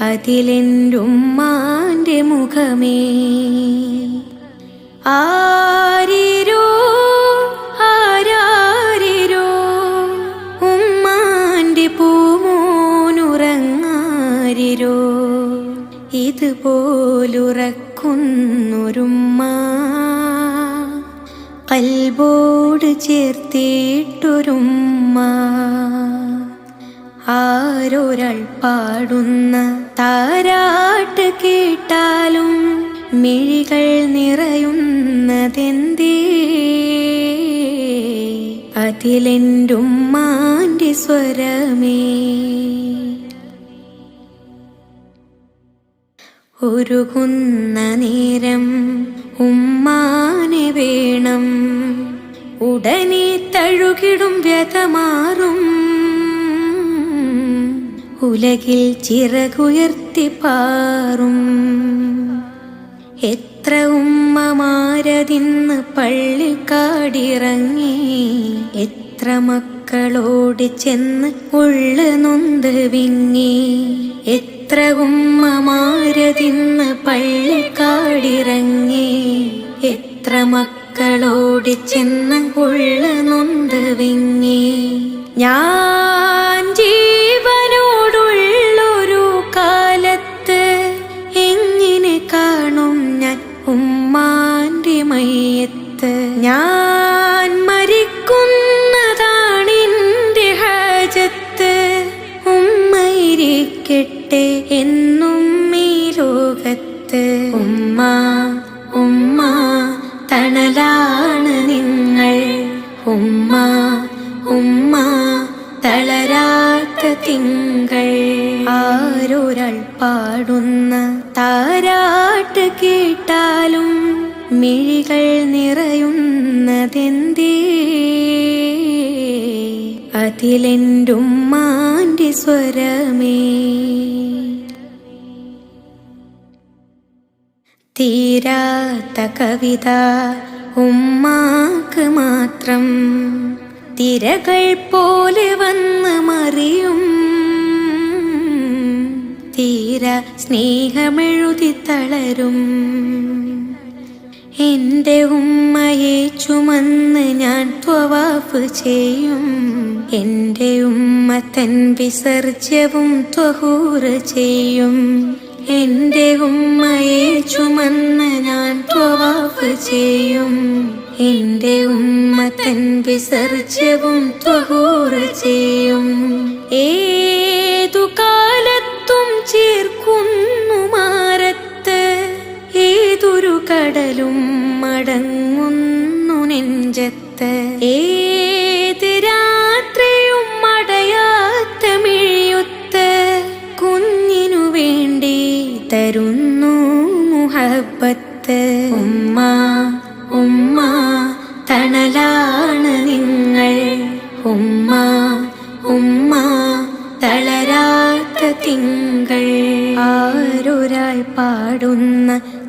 അതിലെന്റുമ്മാന്റെ മുഖമേ. ആരിരോ ആരാരിരോ ഉമ്മാന്റെ പൂമോനുറങ്ങാരിരോ. ഇതുപോലുറക്കുന്നൊരുമ്മ കൽബോട് ചേർത്തിട്ടൊരുമ്മ. ആരൊരാൾ പാടുന്ന താരാട്ട് കേട്ടാലും മിഴികൾ നിറയുന്നതെന്തേ? അതിലെന്റുമ്മാന്റെ സ്വരമേ. ഒരുകുന്ന നേരം ഉമ്മാനെ വേണം. ഉടനെ തഴുകിടും വ്യതമാറും. ഉലകിൽ ചിറകുയർത്തി പാറും. എത്ര ഉമ്മമാരതിന്ന് പള്ളിക്കാടിറങ്ങി. എത്ര മക്കളോട് ചെന്ന് ഉള്ളു നൊന്ത് വിങ്ങി. എത്ര ഉമ്മമാരതിന്ന് പള്ളിക്കാടിറങ്ങി. എത്ര മക്കളോട് ചെന്ന് ഉള്ളു നൊന്ത് വിങ്ങി. ഞാൻ മയ്യത്ത് ഞാൻ മരിക്കുന്നതാണെന്റെ ഹാജത്ത് ഉമ്മയിരിക്കട്ടെ എന്നും ഈ ലോകത്ത്. ഉമ്മ ഉമ്മ തണലാണ് നിങ്ങൾ. ഉമ്മ ഉമ്മ തളരാത്ത തിങ്കൾ. ആരൊരാൾ പാടുന്ന താരാട്ട് കേട്ടാലും മിഴികൾ നിറയുന്നതെന്തേ? അതിലെന്റുമ്മാന്റെ സ്വരമേ. തീരാത്ത കവിത ഉമ്മാക്ക് മാത്രം. തിരകൾ പോലെ വന്ന് മറിയും. തീര സ്നേഹമെഴുതി തളരും. എന്റെ ഉമ്മയെ ചുമന്ന് ഞാൻ ത്വവാഫ് ചെയ്യും. എന്റെ ഉമ്മ തൻ വിസർജ്യവും ത്വഹൂറ് ചെയ്യും. എന്റെ ഉമ്മയെ ചുമന്ന് ഞാൻ ത്വവാഫ് ചെയ്യും. എന്റെ ഉമ്മ തൻ വിസർജ്യവും ത്വഹൂറ് ചെയ്യും. ഏതു കടലും മടങ്ങുന്നു നെഞ്ചത്ത്. ഏത് രാത്രിയും മടയാത്ത മിഴിയൊത്ത് കുഞ്ഞിനു വേണ്ടി തരുന്നു മുഹബത്ത്. ഉമ്മ ഉമ്മ തണലാണ് നിങ്ങൾ. ഉമ്മ ഉമ്മ തളരാത്ത തിങ്കൾ. ആരൊരാൾ പാടുന്ന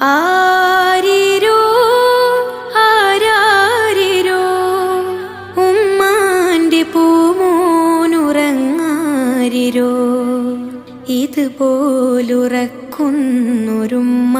ആരിരോ ആരാരിരോ ഉമ്മാന്റെ പൂമോനുറങ്ങാരിരോ. ഇതുപോലുറക്കുന്നൊരുമ്മ